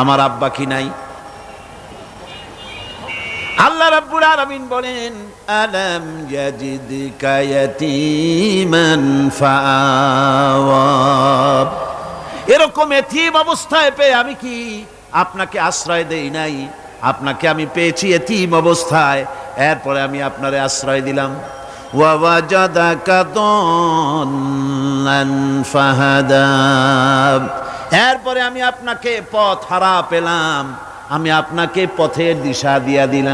আমার আব্বা কি নাই? আল্লাহ রাব্বুল আলামিন বলেন, আলাম ইয়াজিদকা ইয়াতীমান ফাআওয়া এরকম এতিম অবস্থায় পেয়ে আমি কি আপনাকে আশ্রয় দেই নাই? আপনাকে আমি পেয়েছি এতিম অবস্থায়, এরপরে আমি আপনারে আশ্রয় দিলাম। ওয়াওয়াজাদাকা দল্লান ফাহাদা। এরপরে আমি আপনাকে পথ হারা পেলাম। আমি আপনাকে পথের দিশা দিয়া দিলাম।